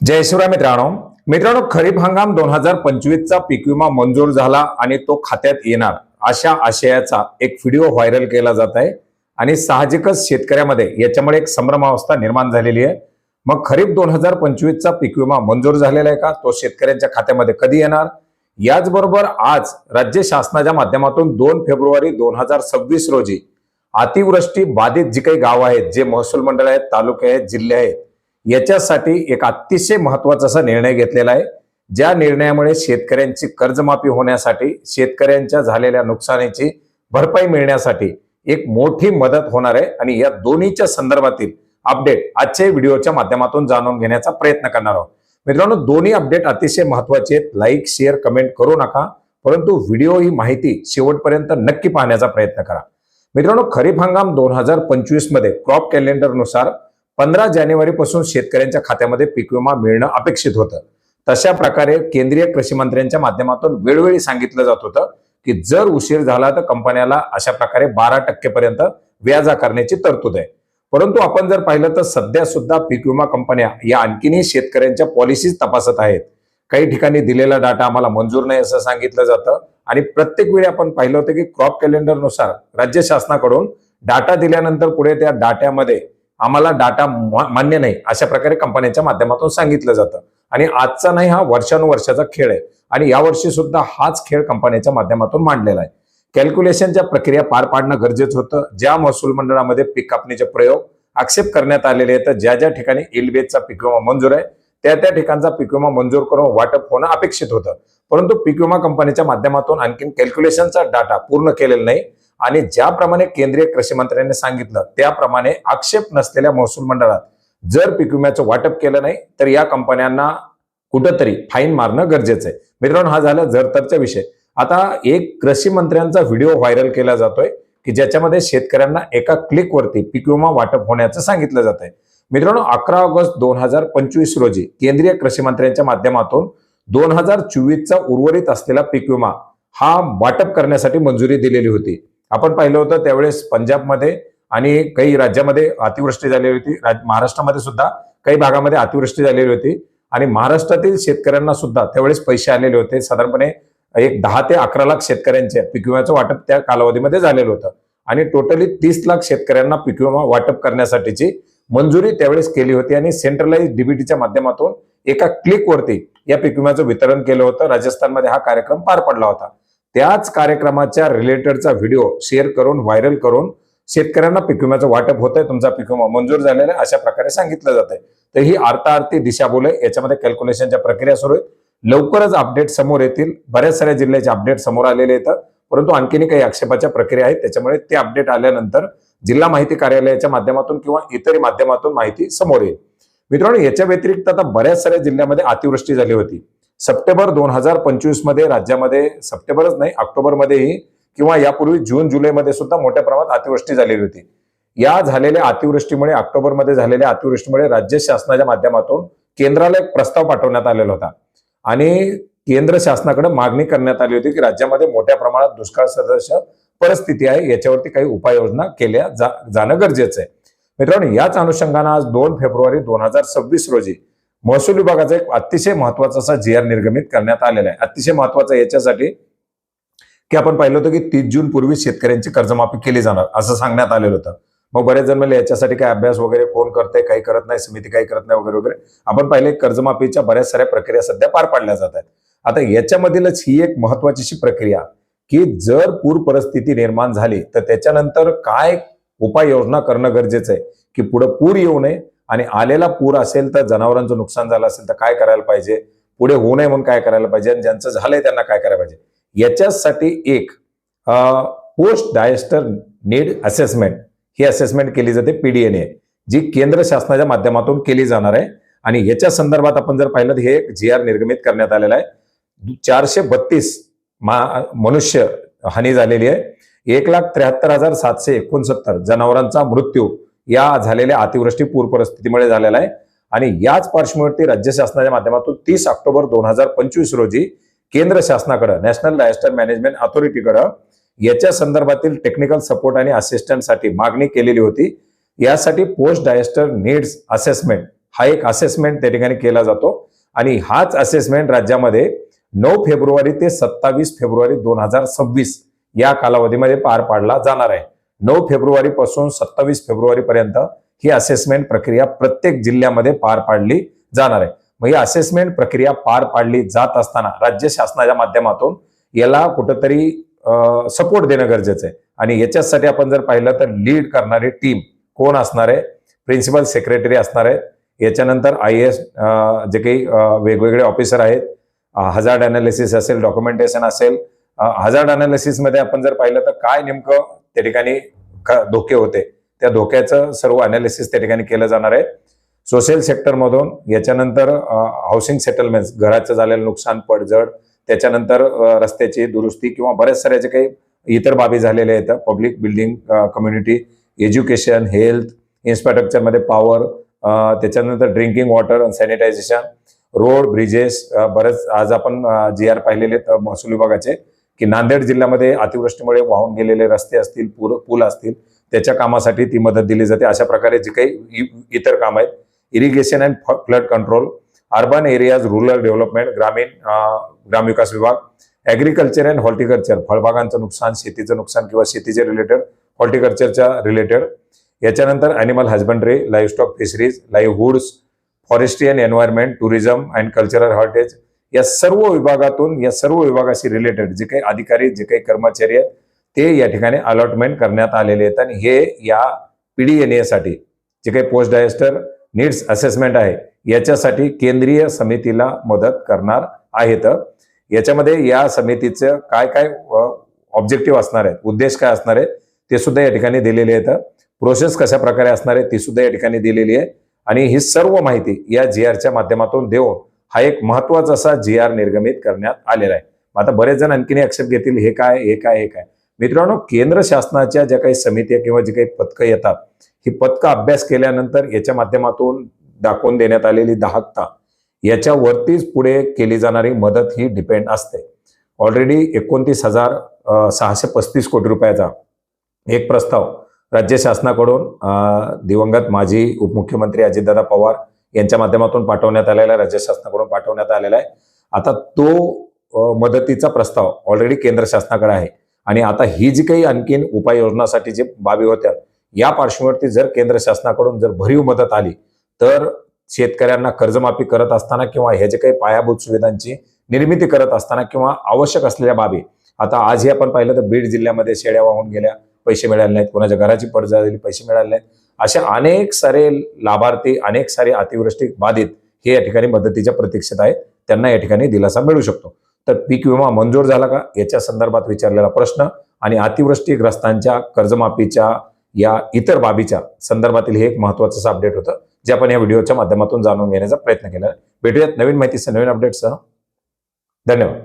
जय शिवराय मित्रांनो. मित्रांनो खरीप हंगाम दोन हजार पंचवीसचा पीक विमा मंजूर झाला आणि तो खात्यात येणार अशा आशयाचा एक व्हिडिओ व्हायरल केला जात आहे. आणि साहजिकच शेतकऱ्यामध्ये याच्यामुळे एक संभ्रमावस्था निर्माण झालेली आहे. मग खरीप दोन हजार पंचवीसचा पीक विमा मंजूर झालेला आहे का? तो शेतकऱ्यांच्या खात्यामध्ये कधी येणार? याचबरोबर आज राज्य शासनाच्या माध्यमातून दोन फेब्रुवारी दोन हजार सव्वीस रोजी अतिवृष्टी बाधित जी काही गाव आहेत जे महसूल मंडळ आहेत तालुके आहेत जिल्हे आहेत याच्यासाठी एक अतिशय महत्त्वाचा असा निर्णय घेतलेला आहे. ज्या निर्णयामुळे शेतकऱ्यांची कर्जमाफी होण्यासाठी शेतकऱ्यांच्या झालेल्या नुकसानीची भरपाई मिळण्यासाठी एक मोठी मदत होणार आहे आणि या दोन्हीच्या संदर्भातील अपडेट आजच्या व्हिडिओच्या माध्यमातून जाणून घेण्याचा प्रयत्न करणार आहोत. मित्रांनो दोन्ही अपडेट अतिशय महत्त्वाचे आहेत. लाईक शेअर कमेंट करू नका. परंतु व्हिडिओ ही माहिती शेवटपर्यंत नक्की पाहण्याचा प्रयत्न करा. मित्रांनो खरीप हंगाम दोन हजार पंचवीसमध्ये क्रॉप कॅलेंडरनुसार पंधरा जानेवारी पासून शेतकऱ्यांच्या खात्यामध्ये पीक विमा मिळणं अपेक्षित होतं. तशा प्रकारे केंद्रीय कृषी मंत्र्यांच्या माध्यमातून वेळोवेळी सांगितलं जात होतं की जर उशीर झाला तर कंपन्याला अशा प्रकारे बारा टक्केपर्यंत व्याज आकारण्याची तरतूद आहे. परंतु आपण जर पाहिलं तर सध्या सुद्धा पीक विमा कंपन्या या आणखीनही शेतकऱ्यांच्या पॉलिसीज तपासत आहेत. काही ठिकाणी दिलेला डाटा आम्हाला मंजूर नाही असं सांगितलं जातं आणि प्रत्येक वेळी आपण पाहिलं होतं की क्रॉप कॅलेंडरनुसार राज्य शासनाकडून डाटा दिल्यानंतर पुढे त्या डाट्यामध्ये आम्हाला डाटा मान्य नाही. अशा प्रकारे कंपन्यांच्या माध्यमातून सांगितलं जातं. आणि आजचा नाही हा वर्षानुवर्षाचा खेळ आहे. आणि यावर्षी सुद्धा हाच खेळ कंपन्यांच्या माध्यमातून मांडलेला आहे. कॅल्क्युलेशनच्या प्रक्रिया पार पाडणं गरजेचं होतं. ज्या महसूल मंडळामध्ये पीक कापणीचे प्रयोग आक्षेप करण्यात आलेले आहेत ज्या ज्या ठिकाणी इलबेजचा पीक विमा मंजूर आहे त्या त्या ठिकाणचा पीक विमा मंजूर करून वाटप होणं अपेक्षित होतं. परंतु पीक विमा कंपनीच्या माध्यमातून आणखीन कॅल्क्युलेशनचा डाटा पूर्ण केलेला नाही. आणि ज्याप्रमाणे केंद्रीय कृषी मंत्र्यांनी सांगितलं त्याप्रमाणे आक्षेप नसलेल्या महसूल मंडळात जर पीक विम्याचं वाटप केलं नाही तर या कंपन्यांना कुठंतरी फाईन मारणं गरजेचं आहे. मित्रांनो हा झाला जरतरचा विषय. आता एक कृषी मंत्र्यांचा व्हिडिओ व्हायरल केला जातोय की ज्याच्यामध्ये शेतकऱ्यांना एका क्लिकवरती पीक विमा वाटप होण्याचं सांगितलं जात आहे मित्रांनो अकरा ऑगस्ट दोन हजार पंचवीस रोजी केंद्रीय कृषी मंत्र्यांच्या माध्यमातून दोन हजार चोवीसचा उर्वरित असलेला पीक विमा हा वाटप करण्यासाठी मंजुरी दिलेली होती. आपण पाहिलं होतं त्यावेळेस पंजाबमध्ये आणि काही राज्यामध्ये अतिवृष्टी झालेली होती. महाराष्ट्रामध्ये सुद्धा काही भागामध्ये अतिवृष्टी झालेली होती. आणि महाराष्ट्रातील शेतकऱ्यांना सुद्धा त्यावेळेस पैसे आलेले होते. साधारणपणे एक दहा ते अकरा लाख शेतकऱ्यांचे पीक विम्याचं वाटप त्या कालावधीमध्ये झालेलं होतं. आणि टोटली तीस लाख शेतकऱ्यांना पीक विमा वाटप करण्यासाठीची मंजुरी त्यावेळेस केली होती आणि सेंट्रलाइज डीबीटीच्या माध्यमातून एका क्लिकवरती या पीक विम्याचं वितरण केलं होतं. राजस्थानमध्ये हा कार्यक्रम पार पडला होता. त्याच कार्यक्रमाच्या रिलेटेडचा व्हिडिओ शेअर करून व्हायरल करून शेतकऱ्यांना पीक विम्याचं वाटप होत आहे तुमचा पीक विमा मंजूर झालेला आहे अशा प्रकारे सांगितलं जात आहे तर ही अर्थार्थी दिशाभूल आहे याच्यामध्ये कॅल्क्युलेशनच्या प्रक्रिया सुरू आहे लवकरच अपडेट समोर येतील. बऱ्याच साऱ्या जिल्ह्याचे अपडेट समोर आलेले आहेत. परंतु आणखीनही काही आक्षेपाच्या प्रक्रिया आहेत त्याच्यामुळे ते अपडेट आल्यानंतर जिल्हा माहिती कार्यालयाच्या माध्यमातून किंवा इतर माध्यमातून माहिती समोर येईल. मित्रांनो याच्या व्यतिरिक्त आता बऱ्याच साऱ्या जिल्ह्यामध्ये अतिवृष्टी झाली होती. सप्टेंबर दोन हजार पंचवीसमध्ये राज्यामध्ये सप्टेंबरच नाही ऑक्टोबरमध्येही किंवा यापूर्वी जून जुलैमध्ये सुद्धा मोठ्या प्रमाणात अतिवृष्टी झालेली होती. या झालेल्या अतिवृष्टीमुळे ऑक्टोबरमध्ये झालेल्या अतिवृष्टीमुळे राज्य शासनाच्या माध्यमातून केंद्राला एक प्रस्ताव पाठवण्यात आलेला होता. आणि केंद्र शासनाकडे मागणी करण्यात आली होती की राज्यामध्ये मोठ्या प्रमाणात दुष्काळ सदस्य परिस्थिती आहे याच्यावरती काही उपाययोजना केल्या जा, जाणं गरजेचं आहे. मित्रांनो याच अनुषंगानं आज दोन फेब्रुवारी दोन हजार सव्वीस रोजी महसूल विभागाचा एक अतिशय महत्त्वाचा असा जी आर निर्गमित करण्यात आलेला आहे. अतिशय महत्त्वाचा याच्यासाठी की आपण पाहिलं होतं की तीस जून पूर्वी शेतकऱ्यांची कर्जमाफी केली जाणार असं सांगण्यात आलेलं होतं. मग बरेच जण म्हणले याच्यासाठी काय अभ्यास वगैरे कोण करते काही करत नाही समिती काही करत नाही वगैरे वगैरे. आपण पाहिले कर्जमाफीच्या बऱ्याच साऱ्या प्रक्रिया सध्या पार पाडल्या जात आहेत. आता याच्यामधीलच ही एक महत्वाची प्रक्रिया की जर पूर परिस्थिती निर्माण झाली तर त्याच्यानंतर काय उपाययोजना करणं गरजेचं आहे? की पुढं पूर येऊ नये आणि आलेला पूर असेल तर जनावरांचं नुकसान झालं असेल तर काय करायला पाहिजे? पुढे होऊ नये म्हणून काय करायला पाहिजे? आणि ज्यांचं झालंय त्यांना काय करायला पाहिजे? याच्यासाठी एक पोस्ट डायस्टर नीड असेसमेंट. ही असेसमेंट केली जाते पीडीएनए जी केंद्र शासनाच्या माध्यमातून केली जाणार आहे. आणि याच्या संदर्भात आपण जर पाहिलं तर हे एक जी आर निर्गमित करण्यात आलेलं आहे. चारशे बत्तीस मनुष्य हानी झालेली आहे. एक लाख त्र्याहत्तर हजार सातशे एकोणसत्तर जनावरांचा मृत्यू या झालेल्या अतिवृष्टी पूर परिस्थितीमुळे झालेला आहे. आणि याच पार्श्वभूमीवरती राज्य शासनाच्या माध्यमातून तीस ऑक्टोबर दोन हजार पंचवीस रोजी केंद्र शासनाकडे नॅशनल डायस्टर मॅनेजमेंट अथॉरिटीकडं याच्या संदर्भातील टेक्निकल सपोर्ट आणि असिस्टंटसाठी मागणी केलेली होती. यासाठी पोस्ट डायस्टर नीड्स असेसमेंट हा एक असेसमेंट त्या ठिकाणी केला जातो. आणि हाच असेसमेंट राज्यामध्ये नऊ फेब्रुवारी ते सत्तावीस फेब्रुवारी दोन हजार सव्वीस या कालावधीमध्ये पार पाडला जाणार आहे. नऊ फेब्रुवारी पासून सत्तावीस फेब्रुवारीपर्यंत ही असेसमेंट प्रक्रिया प्रत्येक जिल्ह्यामध्ये पार पाडली जाणार आहे. मग ही असेसमेंट प्रक्रिया पार पाडली जात असताना राज्य शासनाच्या माध्यमातून याला कुठंतरी सपोर्ट देणं गरजेचं आहे. आणि याच्यासाठी आपण जर पाहिलं तर लीड करणारी टीम कोण असणार आहे? प्रिन्सिपल सेक्रेटरी असणार आहेत. याच्यानंतर आय एस जे काही वेगवेगळे ऑफिसर आहेत. हजार्ड अनालिसिस असेल डॉक्युमेंटेशन असेल. हजार्ड अनालिसिसमध्ये आपण जर पाहिलं तर काय नेमकं त्या ठिकाणी धोके होते. त्या धोक्याचं सर्व अनालिसिस त्या ठिकाणी केलं जाणार आहे. सोशल सेक्टरमधून याच्यानंतर हाऊसिंग सेटलमेंट घराचं झालेलं नुकसान पडझड त्याच्यानंतर रस्त्याची दुरुस्ती किंवा बऱ्याच साऱ्या जे काही इतर बाबी झालेल्या आहेत public building community education health इन्फ्रास्ट्रक्चरमध्ये power त्याच्यानंतर drinking water sanitization road bridges बरेच आज आपण जी आर पाहिलेले आहेत, महसूल विभागाचे. की नांदेड जिल्ह्यामध्ये अतिवृष्टीमुळे वाहून गेलेले रस्ते असतील पूर पूल असतील त्याच्या कामासाठी ती मदत दिली जाते. अशा प्रकारे जे काही इ- इतर काम आहेत irrigation and flood control urban areas rural development ग्रामीण ग्रामविकास विभाग ॲग्रिकल्चर अँड हॉर्टिकल्चर फळबागांचं नुकसान शेतीचं नुकसान किंवा शेतीचे रिलेटेड हॉर्टिकल्चरच्या रिलेटेड याच्यानंतर animal husbandry livestock fisheries livelihoods forestry and environment tourism and cultural heritage या सर्व विभागातून या सर्व विभागाशी रिलेटेड जे काही अधिकारी जे काही कर्मचारी आहेत ते या ठिकाणी अलॉटमेंट करण्यात आलेले आहेत. आणि हे या पीडीएनएसाठी जे काही पोस्ट डायस्टर नीड्स असेसमेंट आहे याच्यासाठी केंद्रीय समितीला मदत करणार आहेत. याच्यामध्ये या समितीचं काय काय ऑब्जेक्टिव्ह असणार आहेत उद्देश काय असणार आहेत ते सुद्धा या ठिकाणी दिलेले आहेत. प्रोसेस कशा प्रकारे असणार आहे ती सुद्धा या ठिकाणी दिलेली आहे. आणि ही सर्व माहिती या जी आरच्या माध्यमातून देऊन हा एक महत्त्वाचा असा जी आर निर्गमित करण्यात आलेला आहे. आता बरेच जण आणखीने ऍक्सेप्ट घेतील हे काय हे काय हे काय? मित्रांनो केंद्र शासनाच्या ज्या काही समित्या किंवा जी काही पथकं येतात ही पथकं अभ्यास केल्यानंतर याच्या माध्यमातून दाखवून देण्यात आलेली दाहकता याच्यावरतीच पुढे केली जाणारी मदत ही डिपेंड असते. ऑलरेडी एकोणतीस हजार सहाशे पस्तीस कोटी रुपयाचा एक प्रस्ताव राज्य शासनाकडून दिवंगत माजी उपमुख्यमंत्री अजितदादा पवार यांच्या माध्यमातून पाठवण्यात आलेला आहे राज्य शासनाकडून पाठवण्यात आलेला आहे. आता तो मदतीचा प्रस्ताव ऑलरेडी केंद्र शासनाकडे आहे. आणि आता ही जी काही आणखीन उपाययोजनासाठी जे बाबी होत्या या पार्श्वभूमीवरती जर केंद्र शासनाकडून जर भरीव मदत आली तर शेतकऱ्यांना कर्जमाफी करत असताना किंवा ह्या जे काही पायाभूत सुविधांची निर्मिती करत असताना किंवा आवश्यक असलेल्या बाबी आता आजही आपण पाहिलं तर बीड जिल्ह्यामध्ये शेळ्या वाहून गेल्या पैसे मिळाले नाहीत कोणाच्या घराची पडझड झाली पैसे मिळाले नाहीत. अशा अनेक सारे लाभार्थी अनेक सारे अतिवृष्टी बाधित हे या ठिकाणी मदतीच्या प्रतीक्षेत आहेत त्यांना या ठिकाणी दिलासा मिळू शकतो. तर पीक विमा मंजूर झाला का? याच्या संदर्भात विचारलेला प्रश्न आणि अतिवृष्टीग्रस्तांच्या कर्जमाफीच्या या इतर बाबीच्या संदर्भातील हे एक महत्वाचं अपडेट होतं जे आपण या व्हिडिओच्या माध्यमातून जाणून घेण्याचा प्रयत्न केला. भेटूयात नवीन माहितीसह नवीन अपडेटसह धन्यवाद.